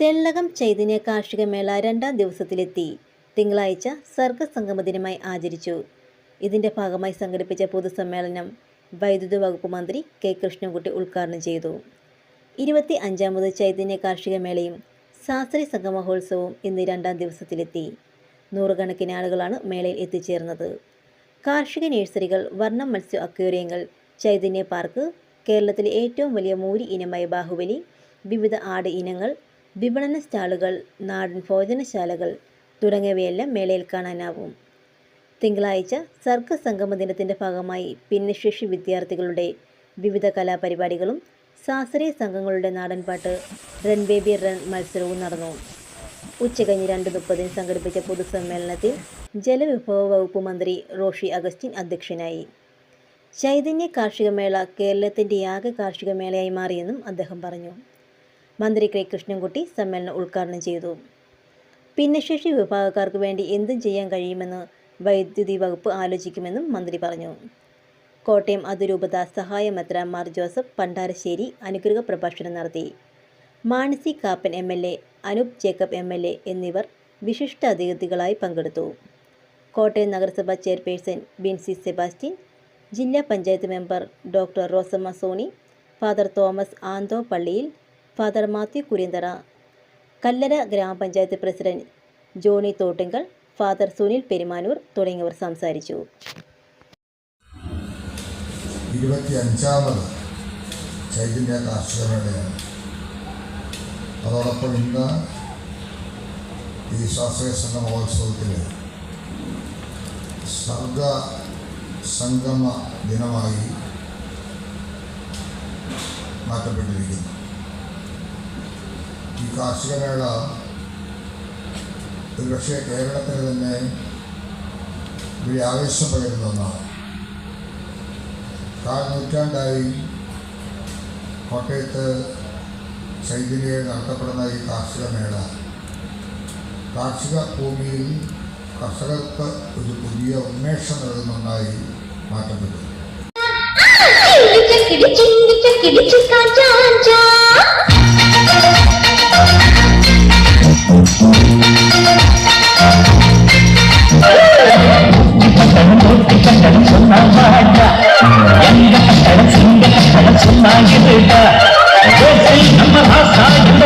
തെള്ളകം ചൈതന്യ കാർഷിക മേള രണ്ടാം ദിവസത്തിലെത്തി. തിങ്കളാഴ്ച സർഗസംഗമ സംഗമ ദിനമായി ആചരിച്ചു. ഇതിന്റെ ഭാഗമായി സംഘടിപ്പിച്ച പൊതുസമ്മേളനം വൈദ്യുതി വകുപ്പ് മന്ത്രി കെ. കൃഷ്ണൻകുട്ടി ഉദ്ഘാടനം ചെയ്തു. ഇരുപത്തി അഞ്ചാമത് ചൈതന്യ കാർഷിക മേളയും ശാസ്ത്രീയ സംഗമഹോത്സവവും ഇന്ന് രണ്ടാം ദിവസത്തിലെത്തി. നൂറുകണക്കിന് ആളുകളാണ് മേളയിൽ എത്തിച്ചേർന്നത്. കാർഷിക നഴ്സറികൾ വർണം മത്സ്യ അക്വേറിയങ്ങൾ ചൈതന്യ പാർക്ക് കേരളത്തിലെ ഏറ്റവും വലിയ മൂരി ഇനമായ ബാഹുബലി വിവിധ ആട് ഇനങ്ങൾ വിപണന സ്റ്റാളുകൾ നാടൻ ഭോജനശാലകൾ തുടങ്ങിയവയെല്ലാം മേളയിൽ കാണാനാവും. തിങ്കളാഴ്ച സർക്കസ് സംഗമ ദിനത്തിന്റെ ഭാഗമായി ഭിന്നശേഷി വിദ്യാർത്ഥികളുടെ വിവിധ കലാപരിപാടികളും ശാസ്ത്രീയ സംഘങ്ങളുടെ നാടൻപാട്ട് റൺ ബേബി റൺ മത്സരവും നടന്നു. ഉച്ചകഴിഞ്ഞ് രണ്ട് മുപ്പതിന് സംഘടിപ്പിച്ച പൊതുസമ്മേളനത്തിൽ ജലവിഭവ വകുപ്പ് മന്ത്രി റോഷി അഗസ്റ്റിൻ അധ്യക്ഷനായി. ചൈതന്യ കാർഷിക മേള കേരളത്തിന്റെ ആകെ കാർഷിക മേളയായി മാറിയെന്നും അദ്ദേഹം പറഞ്ഞു. മന്ത്രി കെ കൃഷ്ണൻകുട്ടി സമ്മേളനം ഉദ്ഘാടനം ചെയ്തു. ഭിന്നശേഷി വിഭാഗക്കാർക്ക് വേണ്ടി എന്തും ചെയ്യാൻ കഴിയുമെന്ന് വൈദ്യുതി വകുപ്പ് ആലോചിക്കുമെന്നും മന്ത്രി പറഞ്ഞു. കോട്ടയം അതിരൂപത സഹായമത്ര മാർ ജോസഫ് പണ്ടാരശ്ശേരി അനുഗ്രഹ പ്രഭാഷണം നടത്തി. Mani C Kappan M L A Anoop Jacob M L A എന്നിവർ വിശിഷ്ട അതിഥികളായി പങ്കെടുത്തു. കോട്ടയം നഗരസഭ ചെയർപേഴ്സൺ ബിൻസി സെബാസ്റ്റ്യൻ ജില്ലാ panchayat member doctor Rosamma Soni father Thomas Antho Palliyil father Mathew Kuriyanthara Kallara ഗ്രാമപഞ്ചായത്ത് പ്രസിഡന്റ് ജോണി തോട്ടിങ്കൽ ഫാദർ സുനിൽ പെരുമാനൂർ തുടങ്ങിയവർ സംസാരിച്ചു. അതോടൊപ്പം ഇന്ന് ഈ ശാസ്ത്രീയ സംഘ മഹോത്സവത്തിൽ സർഗ സംഗമ ദിനമായി മാറ്റപ്പെട്ടിരിക്കുന്നു. ഈ കാർഷിക മേള ഒരുപക്ഷെ കേരളത്തിന് തന്നെ വലിയ ആവേശം പകരുന്ന ഒന്നാണ്. കാൽ നൂറ്റാണ്ടായി കോട്ടയത്ത് ചൈതന്യയിൽ നടത്തപ്പെടുന്ന ഈ കാർഷിക മേള കാർഷിക ഭൂമിയിൽ കർഷകർക്ക് ഒരു പുതിയ ഉന്മേഷം നൽകുന്നുണ്ടായി മാറ്റപ്പെട്ടു. ചിങ്കിച്ച കിടിച്ചിങ്കിച്ച ಸಾಗಿದ ನಮ್ಮ ಸಾಗಿದ